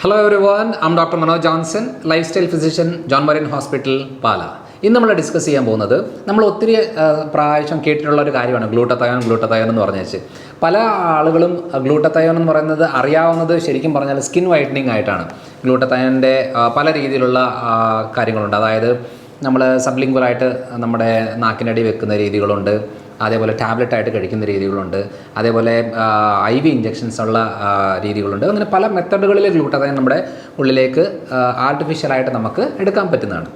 Hello everyone I'm doctor Manoj Johnson lifestyle physician John Marian hospital Pala ഇന്ന് നമ്മൾ discuss ചെയ്യാൻ പോകുന്നത് നമ്മൾ ഒത്തിരി ആ, പ്രാവശ്യം കേട്ടിട്ടുള്ള ഒരു കാര്യമാണ് ഗ്ലൂട്ടത്തയോൺ ഗ്ലൂട്ടത്തയോൺ എന്ന് പറഞ്ഞു പല ആളുകളും ഗ്ലൂട്ടത്തയോൺ എന്ന് പറയുന്നത് അറിയാവുന്നത് ശരിക്കും പറഞ്ഞാൽ സ്കിൻ വൈറ്റനിങ് ആയിട്ടാണ്. ഗ്ലൂട്ടത്തയോണിന്റെ പല രീതിയിലുള്ള ആ, കാര്യങ്ങളുണ്ട്. അതായത് നമ്മൾ സബ്ലിംഗ്വലായിട്ട് നമ്മുടെ നാക്കിനടി വെക്കുന്ന രീതികളുണ്ട്. അതേപോലെ ടാബ്ലറ്റ് ആയിട്ട് കഴിക്കുന്ന രീതികളുണ്ട്. അതേപോലെ ഐ വി ഇഞ്ചെക്ഷൻസ് ഉള്ള രീതികളുണ്ട്. അങ്ങനെ പല മെത്തഡുകളിൽ ഗ്ലൂട്ടതൈൻ നമ്മുടെ ഉള്ളിലേക്ക് ആർട്ടിഫിഷ്യലായിട്ട് നമുക്ക് എടുക്കാൻ പറ്റുന്നതാണ്.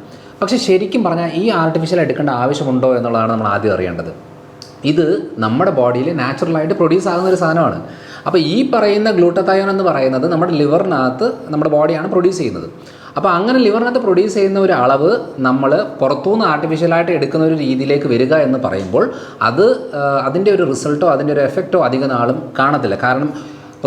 പക്ഷേ ശരിക്കും പറഞ്ഞാൽ ഈ ആർട്ടിഫിഷ്യൽ എടുക്കേണ്ട ആവശ്യമുണ്ടോ എന്നുള്ളതാണ് നമ്മൾ ആദ്യം അറിയേണ്ടത്. ഇത് നമ്മുടെ ബോഡിയിൽ നാച്ചുറലായിട്ട് പ്രൊഡ്യൂസ് ആകുന്ന ഒരു സാധനമാണ്. അപ്പോൾ ഈ പറയുന്ന ഗ്ലൂട്ടത്തയോൺ എന്ന് പറയുന്നത് നമ്മുടെ ലിവറിനകത്ത് നമ്മുടെ ബോഡിയാണ് പ്രൊഡ്യൂസ് ചെയ്യുന്നത്. അപ്പോൾ അങ്ങനെ ലിവറിനകത്ത് പ്രൊഡ്യൂസ് ചെയ്യുന്ന ഒരു അളവ് നമ്മൾ പുറത്തുനിന്ന് ആർട്ടിഫിഷ്യലായിട്ട് എടുക്കുന്ന ഒരു രീതിയിലേക്ക് വരിക എന്ന് പറയുമ്പോൾ അത് അതിന്റെ ഒരു റിസൾട്ടോ അതിന്റെ ഒരു എഫക്റ്റോ അധിക നാളും കാണത്തില്ല. കാരണം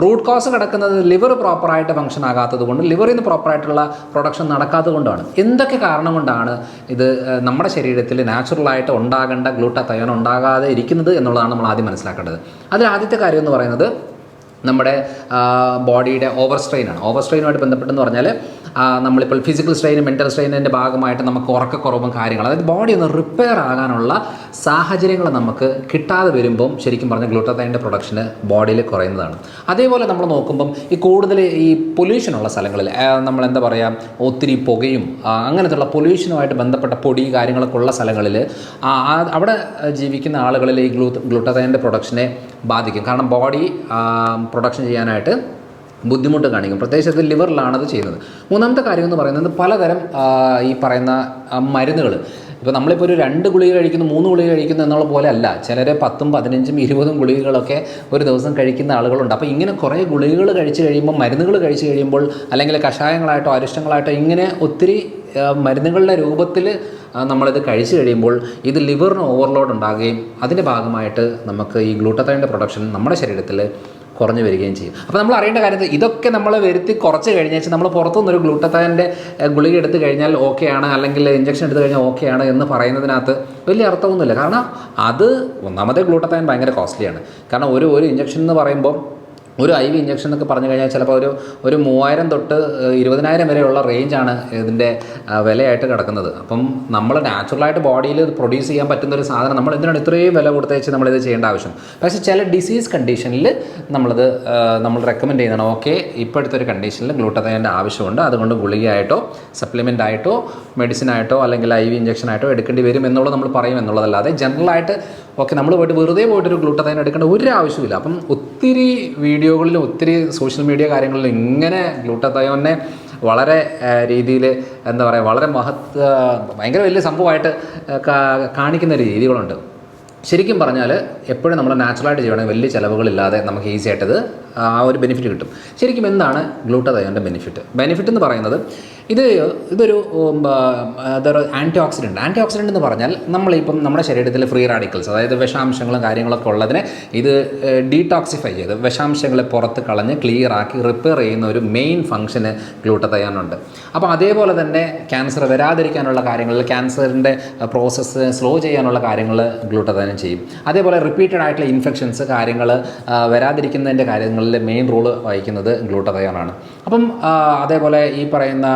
റൂട്ട് കോസ് കിടക്കുന്നത് ലിവർ പ്രോപ്പറായിട്ട് ഫംഗ്ഷൻ ആകാത്തത് കൊണ്ട് ലിവറിൽ നിന്ന് പ്രോപ്പറായിട്ടുള്ള പ്രൊഡക്ഷൻ നടക്കാത്തത് കൊണ്ടാണ്. എന്തൊക്കെ കാരണം കൊണ്ടാണ് ഇത് നമ്മുടെ ശരീരത്തിൽ നാച്ചുറലായിട്ട് ഉണ്ടാകേണ്ട ഗ്ലൂട്ടത്തയോൺ ഉണ്ടാകാതെ ഇരിക്കുന്നത് എന്നുള്ളതാണ് നമ്മൾ ആദ്യം മനസ്സിലാക്കേണ്ടത്. അതിൽ ആദ്യത്തെ കാര്യം എന്ന് പറയുന്നത് നമ്മുടെ ബോഡിയുടെ ഓവർ സ്ട്രെയിനാണ് ഓവർ സ്ട്രെയിനുമായിട്ട് ബന്ധപ്പെട്ടെന്ന് പറഞ്ഞാൽ നമ്മളിപ്പോൾ ഫിസിക്കൽ സ്ട്രെയിനും മെന്റൽ സ്ട്രെയിനിന്റെ ഭാഗമായിട്ട് നമുക്ക് ഉറക്കക്കുറവും കാര്യങ്ങൾ അതായത് ബോഡി ഒന്ന് റിപ്പയർ ആകാനുള്ള സാഹചര്യങ്ങൾ നമുക്ക് കിട്ടാതെ വരുമ്പം ശരിക്കും പറഞ്ഞാൽ ഗ്ലൂട്ടത്തൈന്റെ പ്രൊഡക്ഷന് ബോഡിയിൽ കുറയുന്നതാണ്. അതേപോലെ നമ്മൾ നോക്കുമ്പം ഈ കൂടുതൽ ഈ പൊല്യൂഷനുള്ള സ്ഥലങ്ങളിൽ നമ്മൾ എന്താ പറയുക ഒത്തിരി പുകയും അങ്ങനത്തുള്ള പൊല്യൂഷനുമായിട്ട് ബന്ധപ്പെട്ട പൊടി കാര്യങ്ങളൊക്കെ ഉള്ള സ്ഥലങ്ങളിൽ അവിടെ ജീവിക്കുന്ന ആളുകളിൽ ഈ ഗ്ലൂ ഗ്ലൂട്ടത്തൈന്റെ പ്രൊഡക്ഷനെ ബാധിക്കും. കാരണം ബോഡി പ്രൊഡക്ഷൻ ചെയ്യാനായിട്ട് ബുദ്ധിമുട്ട് കാണിക്കും. പ്രത്യേകിച്ച് അത് ലിവറിലാണ് അത് ചെയ്യുന്നത്. മൂന്നാമത്തെ കാര്യം എന്ന് പറയുന്നത് പലതരം ഈ പറയുന്ന മരുന്നുകൾ ഇപ്പോൾ നമ്മളിപ്പോൾ ഒരു രണ്ട് ഗുളിക കഴിക്കുന്നു മൂന്ന് ഗുളിക കഴിക്കുന്നു എന്നുള്ള പോലെ അല്ല. ചിലർ പത്തും പതിനഞ്ചും ഇരുപതും ഗുളികകളൊക്കെ ഒരു ദിവസം കഴിക്കുന്ന ആളുകളുണ്ട്. അപ്പോൾ ഇങ്ങനെ കുറേ ഗുളികകൾ കഴിച്ച് കഴിയുമ്പോൾ മരുന്നുകൾ കഴിച്ച് കഴിയുമ്പോൾ അല്ലെങ്കിൽ കഷായങ്ങളായിട്ടോ അരിഷ്ടങ്ങളായിട്ടോ ഇങ്ങനെ ഒത്തിരി മരുന്നുകളുടെ രൂപത്തിൽ നമ്മളിത് കഴിച്ചു കഴിയുമ്പോൾ ഇത് ലിവറിന് ഓവർലോഡ് ഉണ്ടാകുകയും അതിന്റെ ഭാഗമായിട്ട് നമുക്ക് ഈ ഗ്ലൂട്ടത്തൈന്റെ പ്രൊഡക്ഷൻ നമ്മുടെ ശരീരത്തിൽ കുറഞ്ഞു വരികയും ചെയ്യും. അപ്പോൾ നമ്മൾ അറിയേണ്ട കാര്യം ഇതൊക്കെ നമ്മൾ വരുത്തി കുറച്ച് കഴിഞ്ഞാൽ നമ്മൾ പുറത്തുനിന്നൊരു ഗ്ലൂട്ടത്തൈന്റെ ഗുളിക എടുത്തു കഴിഞ്ഞാൽ ഓക്കെയാണ് അല്ലെങ്കിൽ ഇഞ്ചക്ഷൻ എടുത്തു കഴിഞ്ഞാൽ ഓക്കെയാണ് എന്ന് പറയുന്നതിനകത്ത് വലിയ അർത്ഥമൊന്നുമില്ല. കാരണം അത് ഒന്നാമത്തെ ഗ്ലൂട്ടത്തൈൻ ഭയങ്കര കോസ്റ്റ്ലിയാണ് കാരണം ഒരു ഒരു ഇഞ്ചക്ഷൻ എന്ന് പറയുമ്പോൾ ഒരു ഐ വി ഇഞ്ചക്ഷൻ എന്നൊക്കെ പറഞ്ഞു കഴിഞ്ഞാൽ ചിലപ്പോൾ ഒരു ഒരു മൂവായിരം തൊട്ട് ഇരുപതിനായിരം വരെയുള്ള റേഞ്ചാണ് ഇതിന്റെ വിലയായിട്ട് കിടക്കുന്നത്. അപ്പം നമ്മൾ നാച്ചുറലായിട്ട് ബോഡിയിൽ പ്രൊഡ്യൂസ് ചെയ്യാൻ പറ്റുന്ന ഒരു സാധനം നമ്മൾ എന്തിനാണ് ഇത്രയും വില കൊടുത്തേച്ച് നമ്മളിത് ചെയ്യേണ്ട ആവശ്യം? പക്ഷേ ചില ഡിസീസ് കണ്ടീഷനിൽ നമ്മളിത് നമ്മൾ റെക്കമെൻഡ് ചെയ്യുന്നതാണ്. ഓക്കെ ഇപ്പോഴത്തെ ഒരു കണ്ടീഷനിൽ ഗ്ലൂട്ടതേന്റെ ആവശ്യമുണ്ട്. അതുകൊണ്ട് ഗുളികയായിട്ടോ സപ്ലിമെന്റ് ആയിട്ടോ മെഡിസിൻ ആയിട്ടോ അല്ലെങ്കിൽ ഐ വി ഇഞ്ചക്ഷൻ ആയിട്ടോ എടുക്കേണ്ടി വരും എന്നുള്ളത് നമ്മൾ പറയും എന്നുള്ളതല്ലാതെ ജനറലായിട്ട് ഓക്കെ നമ്മൾ പോയിട്ട് വെറുതെ പോയിട്ട് ഒരു എടുക്കേണ്ട ഒരു ആവശ്യമില്ല അപ്പം ഒത്തിരി വീഡിയോകളിലും ഒത്തിരി സോഷ്യൽ മീഡിയ കാര്യങ്ങളിലും ഇങ്ങനെ ഗ്ലൂട്ടത്തയോനെ വളരെ രീതിയിൽ എന്താ പറയുക വളരെ മഹത്വ ഭയങ്കര വലിയ സംഭവമായിട്ട് കാണിക്കുന്ന രീതികളുണ്ട്. ശരിക്കും പറഞ്ഞാൽ എപ്പോഴും നമ്മൾ നാച്ചുറലായിട്ട് ചെയ്യണമെങ്കിൽ വലിയ ചിലവുകളില്ലാതെ നമുക്ക് ഈസി ആയിട്ടത് ആ ഒരു ബെനിഫിറ്റ് കിട്ടും. ശരിക്കും എന്താണ് ഗ്ലൂട്ടതയോന്റെ ബെനിഫിറ്റ് ബെനിഫിറ്റ് എന്ന് പറയുന്നത് ഇത് ഇതൊരു അതൊരു ആന്റി ഓക്സിഡന്റ് ആന്റി ഓക്സിഡന്റ് എന്ന് പറഞ്ഞാൽ നമ്മളിപ്പം നമ്മുടെ ശരീരത്തിൽ ഫ്രീ റാഡിക്കൽസ് അതായത് വിഷാംശങ്ങളും കാര്യങ്ങളൊക്കെ ഉള്ളതിനെ ഇത് ഡീടോക്സിഫൈ ചെയ്ത് വിഷാംശങ്ങളെ പുറത്ത് കളഞ്ഞ് ക്ലിയർ ആക്കി റിപ്പയർ ചെയ്യുന്ന ഒരു മെയിൻ ഫംഗ്ഷന് ഗ്ലൂട്ടതയാനുണ്ട് അപ്പോൾ അതേപോലെ തന്നെ ക്യാൻസർ വരാതിരിക്കാനുള്ള കാര്യങ്ങളിൽ ക്യാൻസറിന്റെ പ്രോസസ്സ് സ്ലോ ചെയ്യാനുള്ള കാര്യങ്ങൾ ഗ്ലൂട്ടതയാൻ ചെയ്യും. അതേപോലെ റിപ്പീറ്റഡ് ആയിട്ടുള്ള ഇൻഫെക്ഷൻസ് കാര്യങ്ങൾ വരാതിരിക്കുന്നതിന്റെ കാര്യങ്ങളിൽ മെയിൻ റോൾ വഹിക്കുന്നത് ഗ്ലൂട്ടതയോണാണ് അപ്പം അതേപോലെ ഈ പറയുന്ന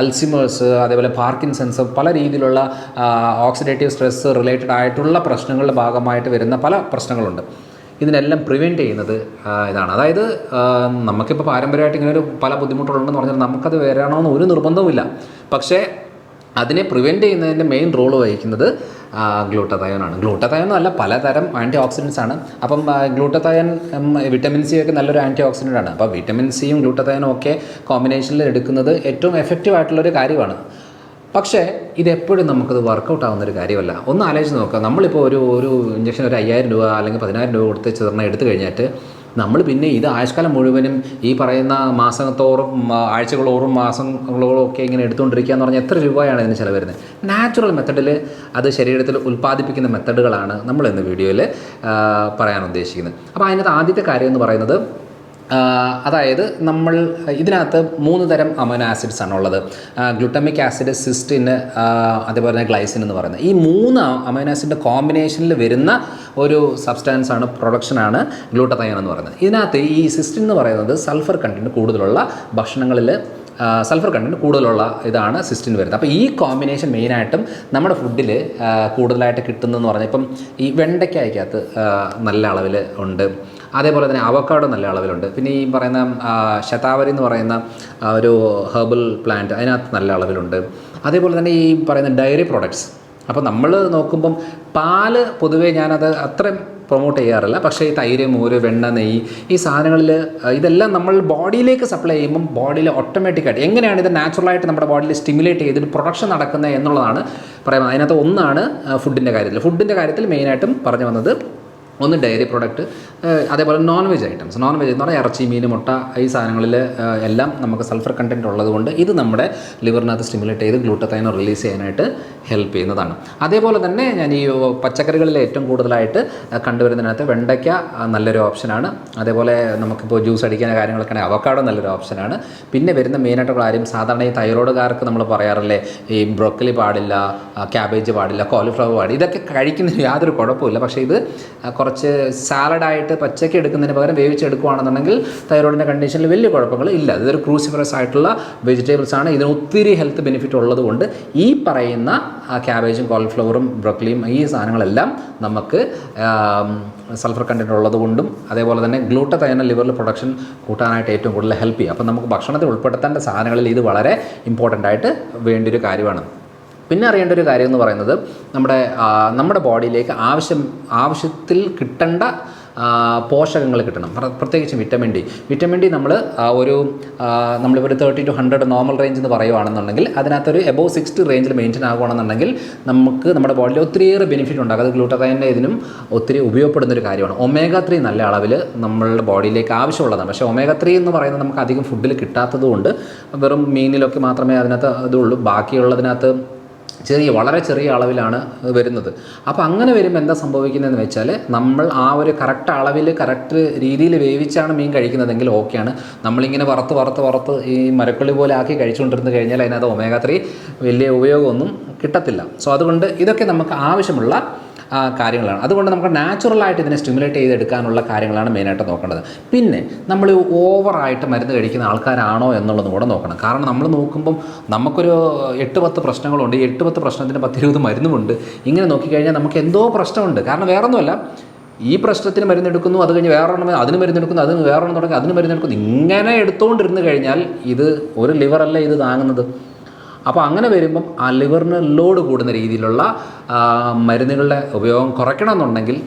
അൽസിമേഴ്സ് അതേപോലെ പാർക്കിൻസൺസ് പല രീതിയിലുള്ള ഓക്സിഡേറ്റീവ് സ്ട്രെസ് റിലേറ്റഡ് ആയിട്ടുള്ള പ്രശ്നങ്ങളുടെ ഭാഗമായിട്ട് വരുന്ന പല പ്രശ്നങ്ങളുണ്ട്. ഇതിനെല്ലാം പ്രിവെന്റ് ചെയ്യുന്നത് ഇതാണ്. അതായത് നമുക്കിപ്പോൾ പാരമ്പര്യമായിട്ട് ഇങ്ങനെ ഒരു പല ബുദ്ധിമുട്ടുകളുണ്ടെന്ന് പറഞ്ഞാൽ നമുക്കത് വരണമെന്ന് ഒരു നിർബന്ധവുമില്ല. പക്ഷേ അതിനെ പ്രിവെന്റ് ചെയ്യുന്നതിന്റെ മെയിൻ റോൾ വഹിക്കുന്നത് ഗ്ലൂട്ടതയോനാണ്. ഗ്ലൂട്ടതയോൺ എന്നല്ല പലതരം ആന്റി ഓക്സിഡൻസ് ആണ്. അപ്പം ഗ്ലൂട്ടതയൻ വിറ്റമിൻ സി ഒക്കെ നല്ലൊരു ആന്റി ഓക്സിഡന്റ് ആണ് അപ്പോൾ വിറ്റമിൻ സിയും ഗ്ലൂട്ടതയനും ഒക്കെ കോമ്പിനേഷനിൽ എടുക്കുന്നത് ഏറ്റവും എഫക്റ്റീവ് ആയിട്ടുള്ളൊരു കാര്യമാണ്. പക്ഷേ ഇതെപ്പോഴും നമുക്കത് വർക്കൗട്ട് ആവുന്ന ഒരു കാര്യമല്ല. ഒന്ന് ആലോചിച്ച് നോക്കുക. നമ്മളിപ്പോൾ ഒരു ഒരു ഇഞ്ചക്ഷൻ ഒരു അയ്യായിരം രൂപ അല്ലെങ്കിൽ പതിനായിരം രൂപ കൊടുത്ത് ചെറുന്ന എടുത്തു കഴിഞ്ഞിട്ട് നമ്മൾ പിന്നെ ഇത് ആയുഷ്കാലം മുഴുവനും ഈ പറയുന്ന മാസത്തോറും ആഴ്ചകളോറും മാസങ്ങളോറും ഒക്കെ ഇങ്ങനെ എടുത്തുകൊണ്ടിരിക്കുക എന്ന് പറഞ്ഞാൽ എത്ര രൂപയാണ് ഇതിന് ചിലവരുന്നത് നാച്ചുറൽ മെത്തഡിൽ അത് ശരീരത്തിൽ ഉൽപ്പാദിപ്പിക്കുന്ന മെത്തഡുകളാണ് നമ്മൾ ഇന്ന് വീഡിയോയിൽ പറയാൻ ഉദ്ദേശിക്കുന്നത്. അപ്പോൾ അതിനകത്ത് ആദ്യത്തെ കാര്യം എന്ന് പറയുന്നത് അതായത് നമ്മൾ ഇതിനകത്ത് മൂന്ന് തരം അമൈനോ ആസിഡ്സ് ആണുള്ളത് ഗ്ലൂട്ടമിക് ആസിഡ് സിസ്റ്റിന് അതേപോലെ തന്നെ ഗ്ലൈസിൻ എന്ന് പറയുന്നത്. ഈ മൂന്ന് അമൈനോ ആസിഡിന്റെ കോമ്പിനേഷനിൽ വരുന്ന ഒരു സബ്സ്റ്റാൻസ് ആണ് പ്രൊഡക്ഷനാണ് ഗ്ലൂട്ടതയൻ എന്ന് പറയുന്നത്. ഇതിനകത്ത് ഈ സിസ്റ്റിൻ എന്ന് പറയുന്നത് സൾഫർ കണ്ടന്റ് കൂടുതലുള്ള ഭക്ഷണങ്ങളിൽ സൾഫർ കണ്ടന്റ് കൂടുതലുള്ള ഇതാണ് സിസ്റ്റിൻ വരുന്നത്. അപ്പോൾ ഈ കോമ്പിനേഷൻ മെയിനായിട്ടും നമ്മുടെ ഫുഡിൽ കൂടുതലായിട്ട് കിട്ടുന്നതെന്ന് പറഞ്ഞാൽ ഇപ്പം ഈ വെണ്ടയ്ക്കായ്ക്കകത്ത് നല്ല അളവിൽ ഉണ്ട്. അതേപോലെ തന്നെ അവക്കാഡോ നല്ല അളവിലുണ്ട്. പിന്നെ ഈ പറയുന്ന ശതാവരി എന്ന് പറയുന്ന ഒരു ഹെർബൽ പ്ലാന്റ് അതിനകത്ത് നല്ല അളവിലുണ്ട്. അതേപോലെ തന്നെ ഈ പറയുന്ന ഡയറി പ്രോഡക്ട്സ്. അപ്പോൾ നമ്മൾ നോക്കുമ്പം പാൽ പൊതുവേ ഞാനത് അത്രയും പ്രൊമോട്ട് ചെയ്യാറില്ല. പക്ഷേ ഈ തൈര് മോര് വെണ്ണ നെയ്യ് ഈ സാധനങ്ങളിൽ ഇതെല്ലാം നമ്മൾ ബോഡിയിലേക്ക് സപ്ലൈ ചെയ്യുമ്പം ബോഡിയിൽ ഓട്ടോമാറ്റിക്കായിട്ട് എങ്ങനെയാണ് ഇത് നാച്ചുറലായിട്ട് നമ്മുടെ ബോഡിയിൽ സ്റ്റിമുലേറ്റ് ചെയ്തിട്ട് പ്രൊഡക്ഷൻ നടക്കുന്നത് എന്നുള്ളതാണ് പറയുന്നത് അതിനകത്ത് ഒന്നാണ് ഫുഡിന്റെ കാര്യത്തിൽ ഫുഡിന്റെ കാര്യത്തിൽ മെയിനായിട്ടും പറഞ്ഞു വന്നത് ഒന്ന് ഡയറി പ്രോഡക്റ്റ് അതേപോലെ non veg items non veg എന്ന് പറഞ്ഞാൽ ഇറച്ചി മീൻ മുട്ട ഈ സാധനങ്ങളിൽ എല്ലാം നമുക്ക് സൾഫർ കണ്ടന്റ് ഉള്ളതുകൊണ്ട് ഇത് നമ്മുടെ ലിവറിനകത്ത് സ്റ്റിമുലേറ്റ് ചെയ്ത് ഗ്ലൂട്ടത്തൈൻ റിലീസ് ചെയ്യാനായിട്ട് ഹെൽപ്പ് ചെയ്യുന്നതാണ്. അതേപോലെ തന്നെ ഞാൻ ഈ പച്ചക്കറികളിൽ ഏറ്റവും കൂടുതലായിട്ട് കണ്ടുവരുന്നതിനകത്ത് വെണ്ടയ്ക്ക നല്ലൊരു ഓപ്ഷനാണ് അതേപോലെ നമുക്കിപ്പോൾ ജ്യൂസ് അടിക്കുന്ന കാര്യങ്ങളൊക്കെ ആണെങ്കിൽ അവക്കാടോ നല്ലൊരു ഓപ്ഷനാണ് പിന്നെ വരുന്ന മെയിനായിട്ടുള്ള കാര്യം സാധാരണ ഈ തൈറോയിഡുകാർക്ക് നമ്മൾ പറയാറില്ലേ ഈ ബ്രോക്കലി പാടില്ല ക്യാബേജ് പാടില്ല കോളിഫ്ലവർ പാടില്ല ഇതൊക്കെ കഴിക്കുന്നതിന് യാതൊരു കുഴപ്പമില്ല പക്ഷേ ഇത് കുറച്ച് സാലഡായിട്ട് പച്ചക്ക് എടുക്കുന്നതിന് പകരം വേവിച്ചെടുക്കുകയാണെന്നുണ്ടെങ്കിൽ തൈറോയിഡിന്റെ കണ്ടീഷനിൽ വലിയ കുഴപ്പങ്ങൾ ഇല്ല. ഇതൊരു ക്രൂസിഫറസ് ആയിട്ടുള്ള വെജിറ്റബിൾസ് ആണ്. ഇതിന് ഒത്തിരി ഹെൽത്ത് ബെനിഫിറ്റ് ഉള്ളതുകൊണ്ട് ഈ പറയുന്ന ക്യാബേജും കോളിഫ്ലവറും ബ്രോക്കലിയും ഈ സാധനങ്ങളെല്ലാം നമുക്ക് സൾഫർ കണ്ടന്റ് ഉള്ളത് കൊണ്ടും അതേപോലെ തന്നെ ഗ്ലൂട്ടത്തൈന ലിവറിൽ പ്രൊഡക്ഷൻ കൂട്ടാനായിട്ട് ഏറ്റവും കൂടുതൽ ഹെൽപ്പ് ചെയ്യും. അപ്പോൾ നമുക്ക് ഭക്ഷണത്തിൽ ഉൾപ്പെടുത്തേണ്ട സാധനങ്ങളിൽ ഇത് വളരെ ഇമ്പോർട്ടന്റ് ആയിട്ട് വേണ്ടിയൊരു കാര്യമാണ്. പിന്നെ അറിയേണ്ട ഒരു കാര്യം എന്ന് പറയുന്നത് നമ്മുടെ നമ്മുടെ ബോഡിയിലേക്ക് ആവശ്യം ആവശ്യത്തിൽ കിട്ടേണ്ട പോഷകങ്ങൾ കിട്ടണം. പ്ര- പ്രത്യേകിച്ച് വിറ്റമിൻ ഡി. വിറ്റമിൻ ഡി നമ്മൾ ഒരു നമ്മളിപ്പോൾ ഒരു thirty two hundred normal range എന്ന് പറയുവാണെന്നുണ്ടെങ്കിൽ അതിനകത്തൊരു എബോവ് സിക്സ്റ്റി റേഞ്ചിൽ മെയിന്റെയിൻ ആകുകയാണെന്നുണ്ടെങ്കിൽ നമുക്ക് നമ്മുടെ ബോഡിയിൽ ഒത്തിരിയേറെ ബെനിഫിറ്റ് ഉണ്ടാകും. അത് ഗ്ലൂട്ടതൈന്റെ ഇതിനും ഒത്തിരി ഉപയോഗപ്പെടുന്ന ഒരു കാര്യമാണ്. ഒമേഗ ത്രീ നല്ല അളവിൽ നമ്മളുടെ ബോഡിയിലേക്ക് ആവശ്യമുള്ളതാണ്. പക്ഷേ ഒമേഗ ത്രീ എന്ന് പറയുന്നത് നമുക്ക് അധികം ഫുഡിൽ കിട്ടാത്തതുകൊണ്ട് വെറും മീനിലൊക്കെ മാത്രമേ അതിനകത്ത് ഇതുള്ളൂ. ബാക്കിയുള്ളതിനകത്ത് ചെറിയ വളരെ ചെറിയ അളവിലാണ് വരുന്നത്. അപ്പോൾ അങ്ങനെ വരുമ്പോൾ എന്താ സംഭവിക്കുന്നതെന്ന് വെച്ചാൽ നമ്മൾ ആ ഒരു കറക്റ്റ് അളവിൽ കറക്റ്റ് രീതിയിൽ വേവിച്ചാണ് മീൻ കഴിക്കുന്നതെങ്കിൽ ഓക്കെയാണ് നമ്മളിങ്ങനെ വറുത്ത് വറുത്ത് വറുത്ത് ഈ മരക്കൊള്ളി പോലെ ആക്കി കഴിച്ചുകൊണ്ടിരുന്ന് കഴിഞ്ഞാൽ അതിനകത്ത് ഒമേഗ ത്രീ വലിയ ഉപയോഗമൊന്നും കിട്ടത്തില്ല. സോ അതുകൊണ്ട് ഇതൊക്കെ നമുക്ക് ആവശ്യമുള്ള കാര്യങ്ങളാണ്. അതുകൊണ്ട് നമുക്ക് നാച്ചുറലായിട്ട് ഇതിനെ സ്റ്റിമുലേറ്റ് ചെയ്തെടുക്കാനുള്ള കാര്യങ്ങളാണ് മെയിനായിട്ട് നോക്കേണ്ടത്. പിന്നെ നമ്മൾ ഓവറായിട്ട് മരുന്ന് കഴിക്കുന്ന ആൾക്കാരാണോ എന്നുള്ളതും കൂടെ നോക്കണം. കാരണം നമ്മൾ നോക്കുമ്പം നമുക്കൊരു എട്ട് പത്ത് പ്രശ്നങ്ങളുണ്ട്. ഈ എട്ട് പത്ത് പ്രശ്നത്തിന് പത്തിരുപത് മരുന്നുമുണ്ട്. ഇങ്ങനെ നോക്കിക്കഴിഞ്ഞാൽ നമുക്ക് എന്തോ പ്രശ്നമുണ്ട്. കാരണം വേറൊന്നുമല്ല. ഈ പ്രശ്നത്തിന് മരുന്നെടുക്കുന്നു അത് കഴിഞ്ഞ് വേറൊരെണ്ണം അതിന് മരുന്നെടുക്കുന്നു അതിന് വേറൊരെണ്ണം തുടങ്ങി അതിന് മരുന്നെടുക്കുന്നു. ഇങ്ങനെ എടുത്തുകൊണ്ടിരുന്ന് കഴിഞ്ഞാൽ ഇത് ഒരു ലിവറല്ല ഇത് താങ്ങുന്നത്? അപ്പോൾ അങ്ങനെ വരുമ്പം ആ ലിവറിന് ലോഡ് കൂടുന്ന രീതിയിലുള്ള മരുന്നുകളുടെ ഉപയോഗം കുറയ്ക്കണമെന്നുണ്ടെങ്കിൽ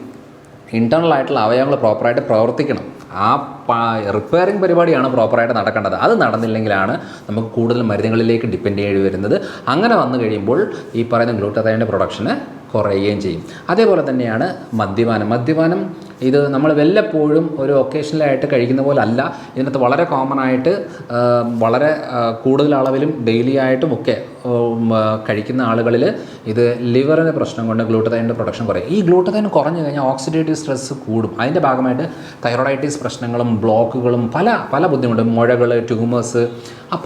ഇന്റേർണൽ ആയിട്ടുള്ള അവയവങ്ങൾ പ്രോപ്പറായിട്ട് പ്രവർത്തിക്കണം. ആ റിപ്പയറിംഗ് പരിപാടിയാണ് പ്രോപ്പറായിട്ട് നടക്കേണ്ടത്. അത് നടന്നില്ലെങ്കിലാണ് നമുക്ക് കൂടുതൽ മരുന്നുകളിലേക്ക് ഡിപ്പെൻഡ് ചെയ്യേണ്ടി വരുന്നത്. അങ്ങനെ വന്നു കഴിയുമ്പോൾ ഈ പറയുന്ന ഗ്ലൂട്ടതൈന്റെ പ്രൊഡക്ഷന് കുറയുകയും ചെയ്യും. അതേപോലെ തന്നെയാണ് മദ്യപാനം. മദ്യപാനം ഇത് നമ്മൾ വല്ലപ്പോഴും ഒരു ഒക്കേഷണലായിട്ട് കഴിക്കുന്ന പോലെ അല്ല ഇതിനകത്ത് വളരെ കോമൺ ആയിട്ട് വളരെ കൂടുതൽ അളവിലും ഡെയിലി ആയിട്ടും ഒക്കെ കഴിക്കുന്ന ആളുകളിൽ ഇത് ലിവറിന്റെ പ്രശ്നം കൊണ്ട് ഗ്ലൂട്ടതൈന്റെ പ്രൊഡക്ഷൻ കുറയും. ഈ ഗ്ലൂട്ടതൈൻ കുറഞ്ഞു കഴിഞ്ഞാൽ ഓക്സിഡേറ്റീവ് സ്ട്രെസ് കൂടും. അതിന്റെ ഭാഗമായിട്ട് തൈറോയിഡൈറ്റിസ് പ്രശ്നങ്ങളും ബ്ലോക്കുകളും പല പല ബുദ്ധിമുട്ടും മുഴകൾ ട്യൂമേഴ്സ്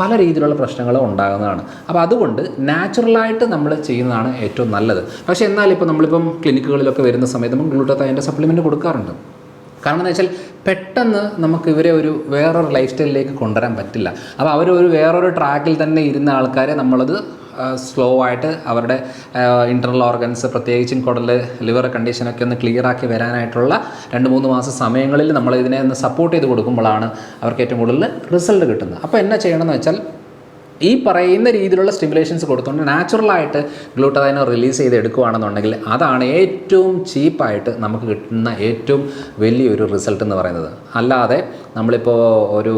പല രീതിയിലുള്ള പ്രശ്നങ്ങളും ഉണ്ടാകുന്നതാണ്. അപ്പോൾ അതുകൊണ്ട് നാച്ചുറലായിട്ട് നമ്മൾ ചെയ്യുന്നതാണ് ഏറ്റവും നല്ലത്. പക്ഷേ എന്നാൽ ഇപ്പോൾ നമ്മളിപ്പം ക്ലിനിക്കുകളിലൊക്കെ വരുന്ന സമയത്ത് നമ്മൾ ഗ്ലൂട്ടത്തൈന്റെ സപ്ലിമെന്റ് കൊടുക്കാറുണ്ട്. കാരണം എന്ന് വെച്ചാൽ പെട്ടെന്ന് നമുക്ക് ഇവരെ ഒരു വേറൊരു ലൈഫ് സ്റ്റൈലിലേക്ക് കൊണ്ടുവരാൻ പറ്റില്ല. അപ്പോൾ അവർ ഒരു വേറൊരു ട്രാക്കിൽ തന്നെ ഇരുന്ന ആൾക്കാരെ നമ്മളത് സ്ലോ ആയിട്ട് അവരുടെ ഇന്റർണൽ ഓർഗൻസ് പ്രത്യേകിച്ചും കുടൽ ലിവർ കണ്ടീഷനൊക്കെ ഒന്ന് ക്ലിയർ ആക്കി വരാനായിട്ടുള്ള രണ്ട് മൂന്ന് മാസം സമയങ്ങളിൽ നമ്മൾ ഇതിനെ ഒന്ന് സപ്പോർട്ട് ചെയ്ത് കൊടുക്കുമ്പോഴാണ് അവർക്ക് ഏറ്റവും കൂടുതൽ റിസൾട്ട് കിട്ടുന്നത്. അപ്പോൾ എന്നാ ചെയ്യണമെന്ന് വെച്ചാൽ ഈ പറയുന്ന രീതിയിലുള്ള സ്റ്റിമുലേഷൻസ് കൊടുത്തുകൊണ്ട് നാച്ചുറലായിട്ട് ഗ്ലൂട്ടതൈനെ റിലീസ് ചെയ്ത് എടുക്കുകയാണെന്നുണ്ടെങ്കിൽ അതാണ് ഏറ്റവും ചീപ്പായിട്ട് നമുക്ക് കിട്ടുന്ന ഏറ്റവും വലിയൊരു റിസൾട്ട് എന്ന് പറയുന്നത്. അല്ലാതെ നമ്മളിപ്പോൾ ഒരു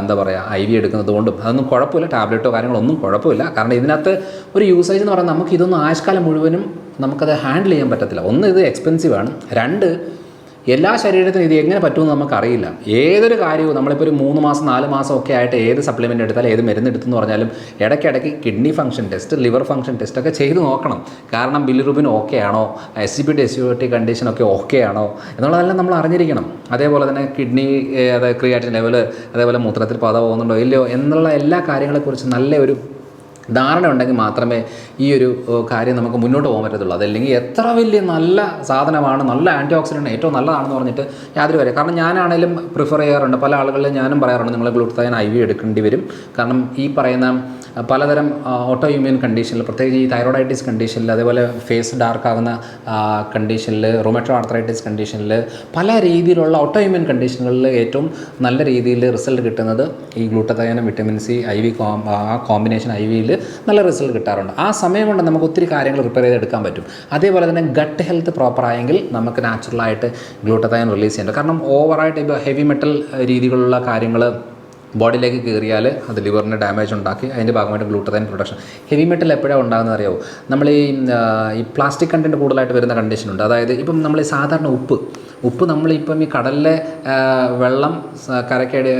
എന്താ പറയുക ഐ വി എടുക്കുന്നത് കൊണ്ടും അതൊന്നും കുഴപ്പമില്ല ടാബ്ലറ്റോ കാര്യങ്ങളൊന്നും കുഴപ്പമില്ല. കാരണം ഇതിനകത്ത് ഒരു യൂസേജ് എന്ന് പറയുന്നത് നമുക്ക് ഇതൊന്നും ആയുഷ്കാലം മുഴുവനും നമുക്കത് ഹാൻഡിൽ ചെയ്യാൻ പറ്റത്തില്ല. ഒന്ന് ഇത് എക്സ്പെൻസീവ് ആണ്. രണ്ട് എല്ലാ ശരീരത്തിനും ഇത് എങ്ങനെ പറ്റുമെന്ന് നമുക്കറിയില്ല. ഏതൊരു കാര്യവും നമ്മളിപ്പോൾ ഒരു മൂന്ന് മാസം നാല് മാസം ഒക്കെ ആയിട്ട് ഏത് സപ്ലിമെന്റ് എടുത്താലും ഏത് മരുന്ന് എടുത്തെന്ന് പറഞ്ഞാലും ഇടയ്ക്കിടയ്ക്ക് kidney function test liver function test ഒക്കെ ചെയ്ത് നോക്കണം. കാരണം ബില്ലുറുബിൻ ഓക്കെ ആണോ? S C P T S U T condition ഒക്കെ ഓക്കെ ആണോ? എന്നുള്ളതെല്ലാം നമ്മൾ അറിഞ്ഞിരിക്കണം. അതേപോലെ തന്നെ കിഡ്നി അതായത് ക്രിയാറ്റിൻ ലെവൽ അതേപോലെ മൂത്രത്തിൽ പത പോകുന്നുണ്ടോ ഇല്ലയോ എന്നുള്ള എല്ലാ കാര്യങ്ങളെക്കുറിച്ച് നല്ല ഒരു ധാരണ ഉണ്ടെങ്കിൽ മാത്രമേ ഈ ഒരു കാര്യം നമുക്ക് മുന്നോട്ട് പോകാൻ പറ്റത്തുള്ളൂ. അതല്ലെങ്കിൽ എത്ര വലിയ നല്ല സാധനമാണ് നല്ല ആന്റി ഓക്സിഡന്റ് ഏറ്റവും നല്ലതാണെന്ന് പറഞ്ഞിട്ട് യാതൊരു വരെ കാരണം ഞാനാണേലും പ്രിഫർ ചെയ്യാറുണ്ട്. പല ആളുകളിലും ഞാനും പറയാറുണ്ട് നിങ്ങൾ ഗ്ലൂട്ടത്തൈൻ ഐ വി എടുക്കേണ്ടി വരും. കാരണം ഈ പറയുന്ന പലതരം ഓട്ടോ ഇമ്മ്യൂൺ കണ്ടീഷനിൽ പ്രത്യേകിച്ച് ഈ തൈറോയ്ഡൈറ്റിസ് കണ്ടീഷനിൽ അതേപോലെ ഫേസ് ഡാർക്ക് ആകുന്ന കണ്ടീഷനിൽ റൊമറ്റോ ആർത്രൈറ്റിസ് കണ്ടീഷനിൽ പല രീതിയിലുള്ള ഓട്ടോ ഇമ്മ്യൂൺ കണ്ടീഷനുകളിൽ ഏറ്റവും നല്ല രീതിയിൽ റിസൾട്ട് കിട്ടുന്നത് ഈ glutathione vitamin C I V ആ കോമ്പിനേഷൻ ഐ വിയിൽ നല്ല റിസൾട്ട് കിട്ടാറുണ്ട്. ആ സമയം കൊണ്ട് നമുക്ക് ഒത്തിരി കാര്യങ്ങൾ റിപ്പയർ ചെയ്തെടുക്കാൻ പറ്റും. അതേപോലെ തന്നെ ഗട്ട് ഹെൽത്ത് പ്രോപ്പറായെങ്കിൽ നമുക്ക് നാച്ചുറലായിട്ട് ഗ്ലൂട്ടതയൻ റിലീസ് ചെയ്യേണ്ടത് കാരണം ഓവറായിട്ട് ഇപ്പോൾ ഹെവി മെറ്റൽ രീതിയിലുള്ള കാര്യങ്ങൾ ബോഡിയിലേക്ക് കയറിയാൽ അത് ലിവറിന് ഡാമേജ് ഉണ്ടാക്കി അതിന്റെ ഭാഗമായിട്ട് ഗ്ലൂട്ടതൈൻ പ്രൊഡക്ഷൻ ഹെവി മെറ്റൽ എപ്പോഴാണ് ഉണ്ടാകുന്നത് അറിയാമോ നമ്മൾ ഈ ഈ പ്ലാസ്റ്റിക് കണ്ടന്റ് കൂടുതലായിട്ട് വരുന്ന കണ്ടീഷൻ ഉണ്ട്. അതായത് ഇപ്പം നമ്മൾ സാധാരണ ഉപ്പ് ഉപ്പ് നമ്മളിപ്പം ഈ കടലിലെ വെള്ളം കരക്കടി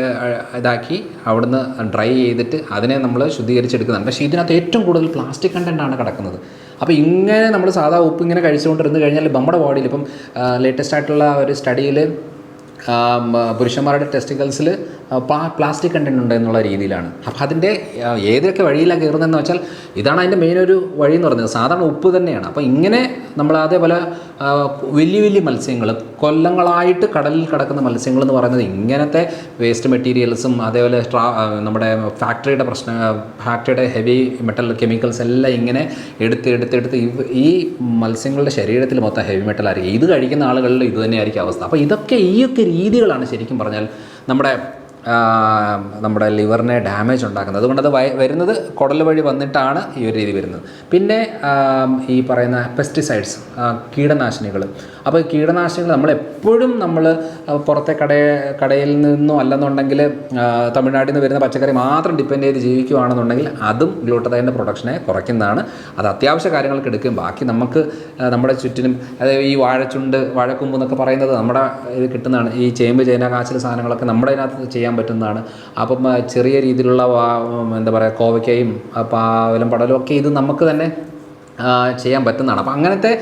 ഇതാക്കി അവിടുന്ന് ഡ്രൈ ചെയ്തിട്ട് അതിനെ നമ്മൾ ശുദ്ധീകരിച്ചെടുക്കുന്നുണ്ട്. പക്ഷേ ഇതിനകത്ത് ഏറ്റവും കൂടുതൽ പ്ലാസ്റ്റിക് കണ്ടന്റാണ് കിടക്കുന്നത്. അപ്പോൾ ഇങ്ങനെ നമ്മൾ സാധാ ഉപ്പ് ഇങ്ങനെ കഴിച്ചുകൊണ്ടിരുന്ന് കഴിഞ്ഞാൽ നമ്മുടെ ബോഡിയിൽ ഇപ്പം ലേറ്റസ്റ്റ് ആയിട്ടുള്ള ഒരു സ്റ്റഡിയിൽ പുരുഷന്മാരുടെ ടെസ്റ്റിക്കൽസിൽ പ്ലാസ്റ്റിക് കണ്ടന്റ് ഉണ്ട് എന്നുള്ള രീതിയിലാണ്. അപ്പോൾ അതിന്റെ ഏതൊക്കെ വഴിയിലാണ് കയറുന്നതെന്ന് വെച്ചാൽ ഇതാണ് അതിന്റെ മെയിൻ ഒരു വഴി എന്ന് പറയുന്നത്. സാധാരണ ഉപ്പ് തന്നെയാണ്. അപ്പോൾ ഇങ്ങനെ നമ്മൾ അതേപോലെ വലിയ വലിയ മത്സ്യങ്ങൾ കൊല്ലങ്ങളായിട്ട് കടലിൽ കിടക്കുന്ന മത്സ്യങ്ങൾ എന്ന് പറയുന്നത് ഇങ്ങനത്തെ വേസ്റ്റ് മെറ്റീരിയൽസും അതേപോലെ ട്രാ നമ്മുടെ ഫാക്ടറിയുടെ പ്രശ്ന ഫാക്ടറിയുടെ ഹെവി മെറ്റൽ കെമിക്കൽസ് എല്ലാം ഇങ്ങനെ എടുത്ത് എടുത്തെടുത്ത് എടുത്ത് ഈ മത്സ്യങ്ങളുടെ ശരീരത്തിൽ മൊത്തം ഹെവി മെറ്റൽ ആയിരിക്കും. ഇത് കഴിക്കുന്ന ആളുകളിൽ ഇത് തന്നെയായിരിക്കും അവസ്ഥ. അപ്പോൾ ഇതൊക്കെ ഈ ഒക്കെ രീതികളാണ് ശരിക്കും പറഞ്ഞാൽ നമ്മുടെ നമ്മുടെ ലിവറിനെ ഡാമേജ് ഉണ്ടാക്കുന്നത്. അതുകൊണ്ട് അത് വരുന്നത് കുടൽ വഴി വന്നിട്ടാണ് ഈ ഒരു രീതി വരുന്നത്. പിന്നെ ഈ പറയുന്ന പെസ്റ്റിസൈഡ്സ് കീടനാശിനികൾ അപ്പോൾ കീടനാശിനികൾ നമ്മൾ എപ്പോഴും നമ്മൾ പുറത്തെ കട കടയിൽ നിന്നോ അല്ലെന്നുണ്ടെങ്കിൽ തമിഴ്നാട്ടിൽ നിന്ന് വരുന്ന പച്ചക്കറി മാത്രം ഡിപ്പെൻഡ് ചെയ്ത് ജീവിക്കുകയാണെന്നുണ്ടെങ്കിൽ അതും ഗ്ലൂട്ടതൈന്റെ പ്രൊഡക്ഷനെ കുറയ്ക്കുന്നതാണ്. അത് അത്യാവശ്യ കാര്യങ്ങൾക്ക് എടുക്കും ബാക്കി നമുക്ക് നമ്മുടെ ചുറ്റിനും അതായത് ഈ വാഴച്ചുണ്ട് വാഴക്കൊമ്പ് എന്നൊക്കെ പറയുന്നത് നമ്മുടെ ഇത് കിട്ടുന്നതാണ്. ഈ ചേമ്പ് ചേന കാച്ചിൽ സാധനങ്ങളൊക്കെ നമ്മുടെ അതിനകത്ത് ചെയ്യാൻ പറ്റുന്നതാണ്. അപ്പം ചെറിയ രീതിയിലുള്ള എന്താ പറയുക കോവയ്ക്കയും പാവലും പടലും ഒക്കെ ഇത് നമുക്ക് തന്നെ ചെയ്യാൻ പറ്റുന്നതാണ്. അപ്പം അങ്ങനത്തെ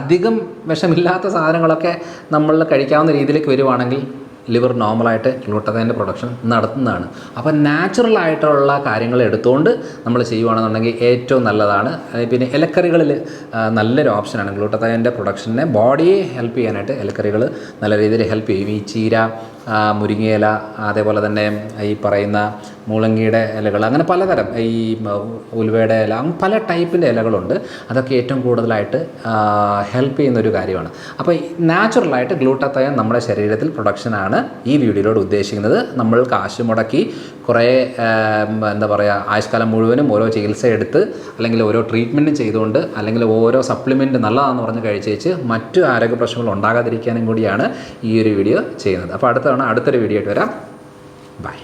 അധികം വിഷമില്ലാത്ത സാധനങ്ങളൊക്കെ നമ്മൾ കഴിക്കാവുന്ന രീതിയിലേക്ക് വരുവാണെങ്കിൽ ലിവർ നോർമലായിട്ട് ഗ്ലൂട്ടതൈന്റെ പ്രൊഡക്ഷൻ നടത്തുന്നതാണ്. അപ്പോൾ നാച്ചുറൽ ആയിട്ടുള്ള കാര്യങ്ങൾ എടുത്തുകൊണ്ട് നമ്മൾ ചെയ്യുവാണെന്നുണ്ടെങ്കിൽ ഏറ്റവും നല്ലതാണ്. പിന്നെ ഇലക്കറികളിൽ നല്ലൊരു ഓപ്ഷനാണ് ഗ്ലൂട്ടതൈന്റെ പ്രൊഡക്ഷനെ ബോഡിയെ ഹെൽപ്പ് ചെയ്യാനായിട്ട് ഇലക്കറികൾ നല്ല രീതിയിൽ ഹെൽപ്പ് ചെയ്യും. ഈ ചീര മുരിങ്ങയില അതേപോലെ തന്നെ ഈ പറയുന്ന മുളങ്ങിയുടെ ഇലകൾ അങ്ങനെ പലതരം ഈ ഉലുവയുടെ ഇല പല ടൈപ്പിന്റെ ഇലകളുണ്ട്. അതൊക്കെ ഏറ്റവും കൂടുതലായിട്ട് ഹെൽപ്പ് ചെയ്യുന്ന ഒരു കാര്യമാണ്. അപ്പോൾ നാച്ചുറലായിട്ട് ഗ്ലൂട്ടത്തയൻ നമ്മുടെ ശരീരത്തിൽ പ്രൊഡക്ഷനാണ് ഈ വീഡിയോയിലൂടെ ഉദ്ദേശിക്കുന്നത്. നമ്മൾ കാശ് മുടക്കി കുറേ എന്താ പറയുക ആയുഷ്കാലം മുഴുവനും ഓരോ ചികിത്സ എടുത്ത് അല്ലെങ്കിൽ ഓരോ ട്രീറ്റ്മെന്റും ചെയ്തുകൊണ്ട് അല്ലെങ്കിൽ ഓരോ സപ്ലിമെന്റ് നല്ലതാണെന്ന് പറഞ്ഞ് കഴിച്ചേച്ച് മറ്റു ആരോഗ്യ പ്രശ്നങ്ങൾ ഉണ്ടാകാതിരിക്കാനും കൂടിയാണ് ഈ ഒരു വീഡിയോ ചെയ്യുന്നത്. അപ്പോൾ അടുത്ത തവണ അടുത്തൊരു വീഡിയോ ആയിട്ട് വരാം. ബൈ.